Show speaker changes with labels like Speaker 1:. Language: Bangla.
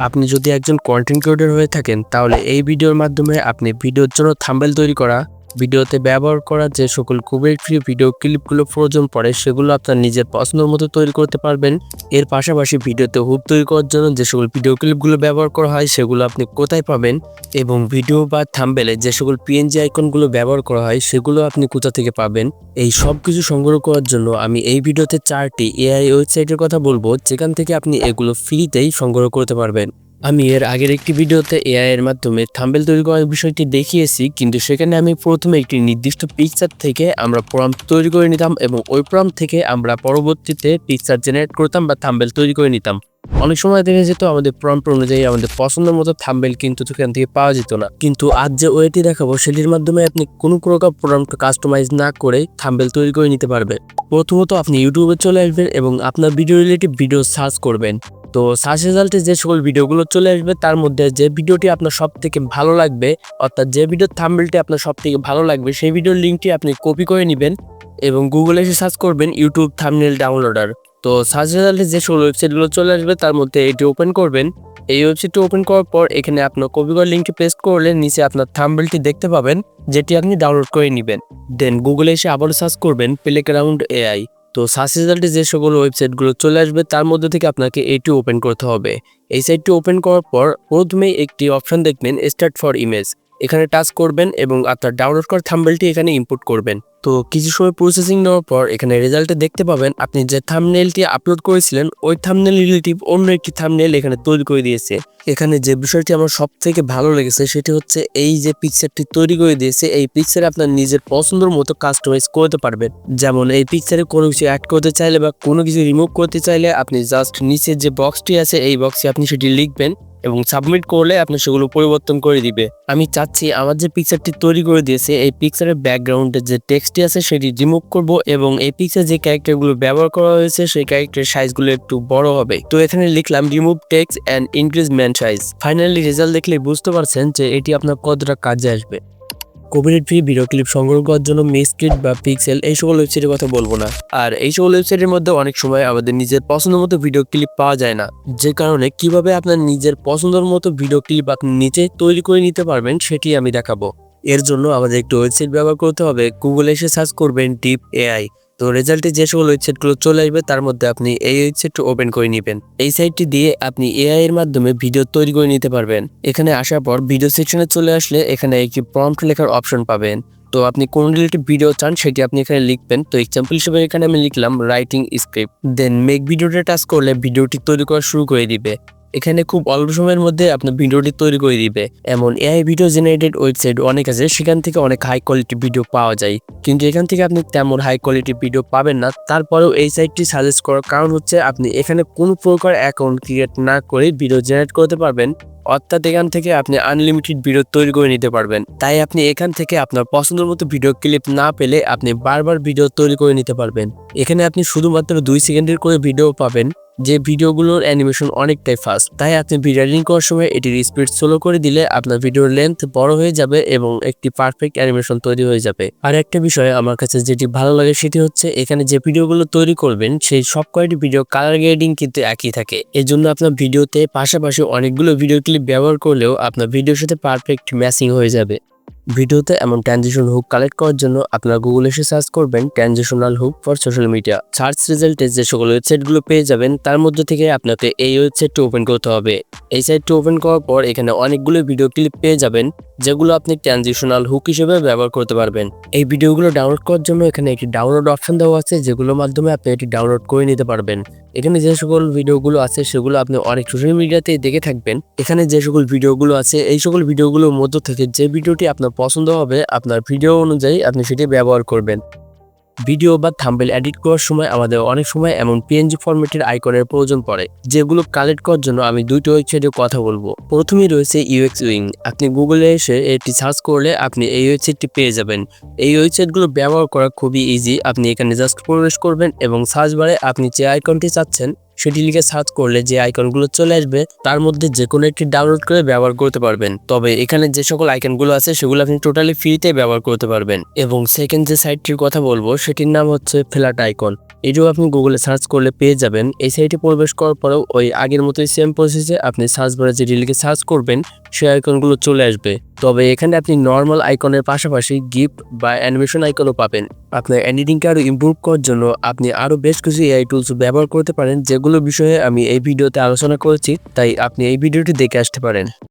Speaker 1: আপনি যদি একজন কন্টেন্ট ক্রিয়েটর হয়ে থাকেন, তাহলে এই ভিডিওর মাধ্যমে আপনি ভিডিওর জন্য থাম্বেল তৈরি করা ভিডিওতে ব্যবহার করা যে সকল কুবের ফ্রি ভিডিও ক্লিপগুলো প্রয়োজন পড়ে, সেগুলো আপনার নিজের পছন্দের মতো তৈরি করতে পারবেন। এর পাশাপাশি ভিডিওতে হুপ তৈরি করার জন্য যে সকল ভিডিও ক্লিপগুলো ব্যবহার করা হয়, সেগুলো আপনি কোথায় পাবেন এবং ভিডিও বা থাম্বেলে যে সকল পিএনজি আইকনগুলো ব্যবহার করা হয়, সেগুলো আপনি কোথা থেকে পাবেন? এই সব কিছু সংগ্রহ করার জন্য আমি এই ভিডিওতে চারটি এআই ওয়েবসাইটের কথা বলব, যেখান থেকে আপনি এগুলো ফ্রিতেই সংগ্রহ করতে পারবেন। আমি এর আগের একটি ভিডিওতে এআই এর মাধ্যমে থাম্বেল তৈরি করার বিষয়টি দেখিয়েছি, কিন্তু সেখানে আমি প্রথমে একটি নির্দিষ্ট পিকচার থেকে আমরা প্রম্পট তৈরি করে নিতাম এবং ওই প্রম্পট থেকে আমরা পরবর্তীতে পিকচার জেনারেট করতাম বা থাম্বেল তৈরি করে নিতাম। অনেক সময় দেখা যেত আমাদের প্রম্পট অনুযায়ী আমাদের পছন্দের মতো থাম্বেল কিন্তু সেখান থেকে পাওয়া যেত না। কিন্তু আজ যে ওয়েটি দেখাবো, সেটির মাধ্যমে আপনি কোনো প্রকার প্রম্পট কাস্টমাইজ না করে থাম্বেল তৈরি করে নিতে পারবেন। প্রথমত আপনি ইউটিউবে চলে আসবেন এবং আপনার ভিডিও রিলেটিভ ভিডিও সার্চ করবেন। তো সার্চ রেজাল্টে যে সকল ভিডিওগুলো চলে আসবে, তার মধ্যে যে ভিডিওটি আপনার সব থেকে ভালো লাগবে, অর্থাৎ যে ভিডিওর থাম্বেলটি আপনার সব থেকে ভালো লাগবে, সেই ভিডিওর লিঙ্কটি আপনি কপি করে নেবেন এবং গুগলে এসে সার্চ করবেন ইউটিউব থাম্বনেল ডাউনলোডার তো সার্চ রেজাল্টে যে সকল ওয়েবসাইটগুলো চলে আসবে, তার মধ্যে এটি ওপেন করবেন। এই ওয়েবসাইটটি ওপেন করার পর এখানে আপনার কপি করার লিঙ্কটি পেস্ট করলে নিচে আপনার থাম্বেলটি দেখতে পাবেন, যেটি আপনি ডাউনলোড করে নেবেন। দেন গুগলে এসে আবারও সার্চ করবেন প্লেগ্রাউন্ড এআই তো সার্চ রেজাল্টে যে সকল ওয়েবসাইটগুলো চলে আসবে, তার মধ্যে থেকে আপনাকে এইটি ওপেন করতে হবে। এই সাইটটি ওপেন করার পর প্রথমেই একটি অপশন দেখবেন, স্টার্ট ফর ইমেজ। এখানে টাচ করবেন এবং আপনার ডাউনলোড করা থাম্বেলটি এখানে ইনপুট করবেন। তো কিছু সময় প্রসেসিং নেওয়ার পর এখানে রেজাল্টে দেখতে পাবেন। আপনি যে থামনেলটি আপলোড করেছিলেন, ওই থামনেল রিলেটিভ অন্য একটি থামনেল এখানে তৈরি করে দিয়েছে। এখানে যে বিষয়টি আমার সব থেকে ভালো লেগেছে সেটি হচ্ছে এই যে পিকচারটি তৈরি করে দিয়েছে, এই পিকচারে আপনার নিজের পছন্দের মতো কাস্টমাইজ করতে পারবেন। যেমন এই পিকচারে কোনো কিছু অ্যাড করতে চাইলে বা কোনো কিছু রিমুভ করতে চাইলে আপনি জাস্ট নিচে যে বক্সটি আছে, এই বক্সে আপনি সেটি লিখবেন। এবং সাবমিট করলে আপনি সেগুলো পরিবর্তন করে দিবে। আমি চাচ্ছি আমার যে পিকচারটি তৈরি করে দিয়েছে, এই পিকচারের ব্যাকগ্রাউন্ডে যে টেক্সটটি আছে সেটি রিমুভ করব এবং এই পিকচার যে ক্যারেক্টারগুলো ব্যবহার করা হয়েছে, সেই ক্যারেক্টার সাইজগুলো একটু বড় হবে। তো এখানে লিখলাম remove text and increase man size finally result দেখলে বুঝতে পারছেন যে এটি আপনার কতটা কাজে আসবে। কোভিড ফ্রি ভিডিও ক্লিপ সংগ্রহ করার জন্য মিসকিট বা পিক্সেল এই সকল ওয়েবসাইটের কথা বলব না। আর এই সকল ওয়েবসাইটের মধ্যে অনেক সময় আমাদের নিজের পছন্দ মতো ভিডিও ক্লিপ পাওয়া যায় না। যে কারণে কীভাবে আপনার নিজের পছন্দের মতো ভিডিও ক্লিপ আপনি নিজে তৈরি করে নিতে পারবেন সেটি আমি দেখাবো। এর জন্য আমাদের একটি ওয়েবসাইট ব্যবহার করতে হবে। গুগলে এসে সার্চ করবেন ডিপ এআই তো রেজাল্টে যে সকল ওয়েবসাইটগুলো চলে আসবে, তার মধ্যে আপনি এই ওয়েবসাইটটি ওপেন করে নেবেন। এই সাইটটি দিয়ে আপনি এআই এর মাধ্যমে ভিডিও তৈরি করে নিতে পারবেন। এখানে আসার পর ভিডিও সেকশনে চলে আসলে এখানে একটি প্রম্পট লেখার অপশন পাবেন। তো আপনি কোন রিলেটেড ভিডিও চান, সেটি আপনি এখানে লিখবেন। তো এক্সাম্পল হিসেবে এখানে আমি লিখলাম রাইটিং স্ক্রিপ্ট দেন মেক ভিডিওটা টাচ করলে ভিডিওটি তৈরি করা শুরু করে দিবে। এখানে খুব অল্প সময়ের মধ্যে আপনার ভিডিওটি তৈরি করে দিবে। এমন এআই ভিডিও জেনারেটেড ওয়েবসাইট অনেক আছে, সেখান থেকে অনেক হাই কোয়ালিটি ভিডিও পাওয়া যায়। কিন্তু এখান থেকে আপনি তেমন হাই কোয়ালিটি ভিডিও পাবেন না। তারপরেও এই সাইটটি সাজেস্ট করার কারণ হচ্ছে, আপনি এখানে কোনো প্রকার অ্যাকাউন্ট ক্রিয়েট না করে ভিডিও জেনারেট করতে পারবেন। অর্থাৎ এখান থেকে আপনি আনলিমিটেড ভিডিও তৈরি করে নিতে পারবেন। তাই আপনি এখান থেকে আপনার পছন্দের মতো ভিডিও ক্লিপ না পেলে আপনি বারবার ভিডিও তৈরি করে নিতে পারবেন। এখানে আপনি শুধুমাত্র দুই সেকেন্ডের করে ভিডিও পাবেন। যে ভিডিওগুলোর অ্যানিমেশন অনেকটাই ফাস্ট তাই আপনি ভিডিও এডিটিং করার সময় এটির স্পিড স্লো করে দিলে আপনার ভিডিওর লেন্থ বড় হয়ে যাবে এবং একটি পারফেক্ট অ্যানিমেশন তৈরি হয়ে যাবে। আর একটা বিষয় আমার কাছে যেটি ভালো লাগে সেটি হচ্ছে এখানে যে ভিডিওগুলো তৈরি করবেন, সেই সব কয়টি ভিডিও কালার গ্রেডিং কিন্তু একই থাকে। এই জন্য আপনার ভিডিওতে পাশাপাশি অনেকগুলো ভিডিও ক্লিপ ব্যবহার করলেও আপনার ভিডিওর সাথে পারফেক্ট ম্যাচিং হয়ে যাবে। ভিডিওতে এমন ট্রানজিশন হুক কালেক্ট করার জন্য আপনারা গুগল এসে সার্চ করবেন transitional hook for social media search রেজাল্টে যে সকল ওয়েবসাইটগুলো পেয়ে যাবেন, তার মধ্যে থেকে আপনাকে এই ওয়েবসাইটটি ওপেন করতে হবে। এই সাইটটি ওপেন করার পর এখানে অনেকগুলো ভিডিও ক্লিপ পেয়ে যাবেন, যেগুলো আপনি ট্রানজিশনাল হুক হিসেবে ব্যবহার করতে পারবেন। এই ভিডিওগুলো ডাউনলোড করার জন্য এখানে একটি ডাউনলোড অপশন দেওয়া আছে, যেগুলোর মাধ্যমে আপনি এটি ডাউনলোড করে নিতে পারবেন। এখানে যে সকল ভিডিওগুলো আছে, সেগুলো আপনি অনেক সোশ্যাল মিডিয়াতে দেখে থাকবেন। এখানে যে সকল ভিডিওগুলো আছে, এই সকল ভিডিওগুলোর মধ্য থেকে যে ভিডিওটি আপনার পছন্দ হবে, আপনার ভিডিও অনুযায়ী আপনি সেটি ব্যবহার করবেন। ভিডিও বা থাম্বেল এডিট করার সময় আমাদের অনেক সময় এমন পিএনজি ফরম্যাটের আইকনের প্রয়োজন পড়ে, যেগুলো কালেক্ট করার জন্য আমি দুইটি ওয়েবসাইটে কথা বলব। প্রথমেই রয়েছে ইউএক্স উইং আপনি গুগলে এসে এটি সার্চ করলে আপনি এই ওয়েবসাইটটি পেয়ে যাবেন। এই ওয়েবসাইটগুলো ব্যবহার করা খুবই ইজি আপনি এখানে জাস্ট প্রবেশ করবেন এবং সার্চ বারে আপনি যে আইকনটি চাচ্ছেন সেটি লিখে সার্চ করলে যে আইকনগুলো চলে আসবে, তার মধ্যে যে কোনো একটি ডাউনলোড করে ব্যবহার করতে পারবেন। তবে এখানে যে সকল আইকনগুলো আছে, সেগুলো আপনি টোটালি ফ্রিতে ব্যবহার করতে পারবেন। এবং সেকেন্ড যে সাইটটির কথা বলব, সেটির নাম হচ্ছে ফ্ল্যাট আইকন এটিও আপনি গুগলে সার্চ করলে পেয়ে যাবেন। এই সাইটে প্রবেশ করার পরেও ওই আগের মতোই সেম প্রসেসে আপনি সার্চ বারে যেটি লিখে সার্চ করবেন, সেই আইকনগুলো চলে আসবে। তবে এখানে আপনি নর্মাল আইকনের পাশাপাশি গিফট বা অ্যানিমেশন আইকনও পাবেন। আপনার এডিটিংকে আরও ইম্প্রুভ করার জন্য আপনি আরও বেশ কিছু এআই টুলস ব্যবহার করতে পারেন, যেগুলো বিষয়ে আমি এই ভিডিওতে আলোচনা করেছি, তাই আপনি এই ভিডিওটি দেখে আসতে পারেন।